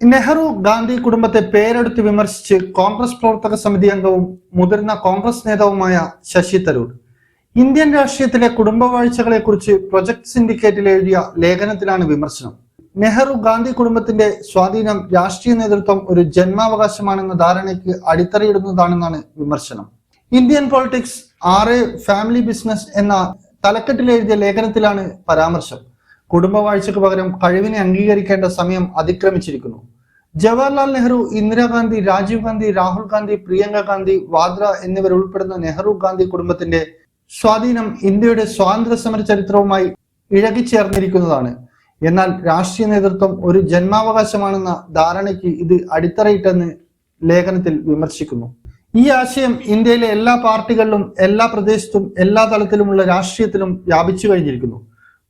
നെഹ്റു ഗാന്ധി കുടുംബത്തെ പേരെടുത്ത് വിമർശിച്ച് കോൺഗ്രസ് പ്രവർത്തക സമിതി അംഗവും മുതിർന്ന കോൺഗ്രസ് നേതാവുമായ ശശി തരൂർ. ഇന്ത്യൻ രാഷ്ട്രീയത്തിലെ കുടുംബവാഴ്ചകളെക്കുറിച്ച് പ്രൊജക്ട് സിൻഡിക്കേറ്റിൽ എഴുതിയ ലേഖനത്തിലാണ് വിമർശനം. നെഹ്റു ഗാന്ധി കുടുംബത്തിന്റെ സ്വാധീനം രാഷ്ട്രീയ നേതൃത്വം ഒരു ജന്മാവകാശമാണെന്ന ധാരണയ്ക്ക് അടിത്തറയിടുന്നതാണെന്നാണ് വിമർശനം. ഇന്ത്യൻ പോളിറ്റിക്സ് ആറ് ഫാമിലി ബിസിനസ് എന്ന തലക്കെട്ടിൽ എഴുതിയ ലേഖനത്തിലാണ് പരാമർശം. കുടുംബവാഴ്ചക്ക് പകരം കഴിവിനെ അംഗീകരിക്കേണ്ട സമയം അതിക്രമിച്ചിരിക്കുന്നു. ജവഹർലാൽ നെഹ്റു ഇന്ദിരാഗാന്ധി രാജീവ് ഗാന്ധി രാഹുൽ ഗാന്ധി പ്രിയങ്ക ഗാന്ധി വാദ്ര എന്നിവരുൾപ്പെടുന്ന നെഹ്റു ഗാന്ധി കുടുംബത്തിന്റെ സ്വാധീനം ഇന്ത്യയുടെ സ്വാതന്ത്ര്യ സമര ചരിത്രവുമായി ഇഴകിച്ചേർന്നിരിക്കുന്നതാണ് എന്നാൽ രാഷ്ട്രീയ നേതൃത്വം ഒരു ജന്മാവകാശമാണെന്ന ധാരണയ്ക്ക് ഇത് അടിത്തറയിട്ടെന്ന് ലേഖനത്തിൽ വിമർശിക്കുന്നു. ഈ ആശയം ഇന്ത്യയിലെ എല്ലാ പാർട്ടികളിലും എല്ലാ പ്രദേശത്തും എല്ലാ തലത്തിലുമുള്ള രാഷ്ട്രീയത്തിലും വ്യാപിച്ചു കഴിഞ്ഞിരിക്കുന്നു.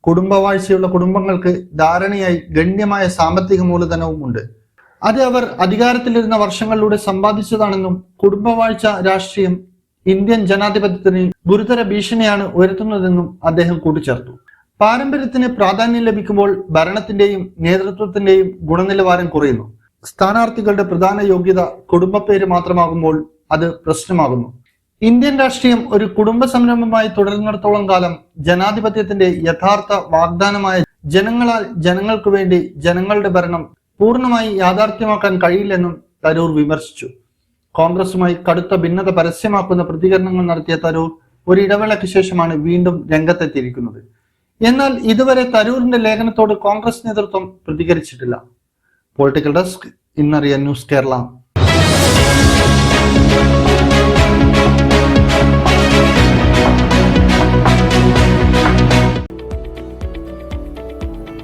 കുടുംബവാഴ്ചയുള്ള കുടുംബങ്ങൾക്ക് ധാരണയായി ഗണ്യമായ സാമ്പത്തിക മൂലധനവും ഉണ്ട്. അത് അവർ അധികാരത്തിലിരുന്ന വർഷങ്ങളിലൂടെ സമ്പാദിച്ചതാണെന്നും കുടുംബവാഴ്ച രാഷ്ട്രീയം ഇന്ത്യൻ ജനാധിപത്യത്തിന് ഗുരുതര ഭീഷണിയാണ് ഉയർത്തുന്നതെന്നും അദ്ദേഹം കൂട്ടിച്ചേർത്തു. പാരമ്പര്യത്തിന് പ്രാധാന്യം ലഭിക്കുമ്പോൾ ഭരണത്തിന്റെയും നേതൃത്വത്തിന്റെയും ഗുണനിലവാരം കുറയുന്നു. സ്ഥാനാർത്ഥികളുടെ പ്രധാന യോഗ്യത കുടുംബപ്പേര് മാത്രമാകുമ്പോൾ അത് പ്രശ്നമാകുന്നു. ഇന്ത്യൻ രാഷ്ട്രീയം ഒരു കുടുംബ സംരംഭമായി തുടരുന്നിടത്തോളം കാലം ജനാധിപത്യത്തിന്റെ യഥാർത്ഥ വാഗ്ദാനമായ ജനങ്ങളാൽ ജനങ്ങൾക്ക് വേണ്ടി ജനങ്ങളുടെ ഭരണം പൂർണമായി യാഥാർത്ഥ്യമാക്കാൻ കഴിയില്ലെന്നും തരൂർ വിമർശിച്ചു. കോൺഗ്രസുമായി കടുത്ത ഭിന്നത പരസ്യമാക്കുന്ന പ്രതികരണങ്ങൾ നടത്തിയ തരൂർ ഒരു ഇടവേളയ്ക്ക് ശേഷമാണ് വീണ്ടും രംഗത്തെത്തിയിരിക്കുന്നത്. എന്നാൽ ഇതുവരെ തരൂരിന്റെ ലേഖനത്തോട് കോൺഗ്രസ് നേതൃത്വം പ്രതികരിച്ചിട്ടില്ല. പൊളിറ്റിക്കൽ ഡെസ്ക് ഇന്നറിയ ന്യൂസ് കേരള.